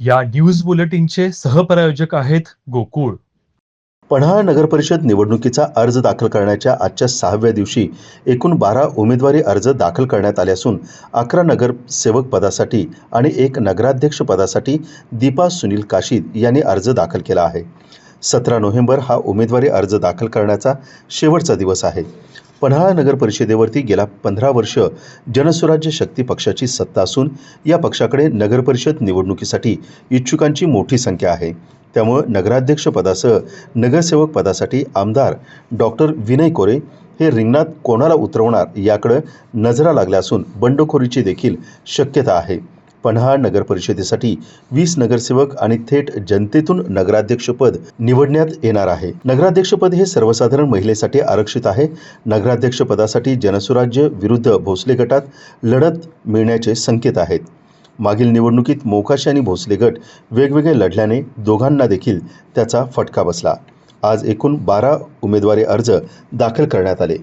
या न्यूज बुलेटिनचे सहप्रायोजक आहेत गोकुळ. पन्हाळा नगरपरिषद निवडणुकीचा अर्ज दाखल करण्याच्या आजच्या सहाव्या दिवशी एकूण बारा उमेदवारी अर्ज दाखल करण्यात आले असून अकरा नगरसेवक पदासाठी आणि एक नगराध्यक्ष पदासाठी दीपा सुनील काशीद यांनी अर्ज दाखल केला आहे. सतरा नोव्हेंबर हा उमेदवारी अर्ज दाखल करण्याचा शेवटचा दिवस आहे. पन्हाळा नगर परिषदेवरती गेल्या पंधरा वर्ष जनस्वराज्य शक्ती पक्षाची सत्ता असून या पक्षाकडे नगरपरिषद निवडणुकीसाठी इच्छुकांची मोठी संख्या आहे. त्यामुळं नगराध्यक्ष पदासह नगरसेवक पदासाठी आमदार डॉक्टर विनय कोरे हे रिंगणात कोणाला उतरवणार याकडं नजरा लागल्या असून बंडखोरीची देखील शक्यता आहे. पन्हाळा नगर परिषदेसाठी वीस नगरसेवक आणि थेट जनतेतून नगराध्यक्षपद निवडण्यात येणार आहे. नगराध्यक्षपद हे सर्वसाधारण महिलेसाठी आरक्षित आहे. नगराध्यक्षपदासाठी जनसुराज्य विरुद्ध भोसले गटात लढत मिळण्याचे संकेत आहेत. मागील निवडणुकीत मोकाशी आणि भोसले गट वेगवेगळे लढल्याने दोघांना देखील त्याचा फटका बसला. आज एकूण बारा उमेदवारी अर्ज दाखल करण्यात आले.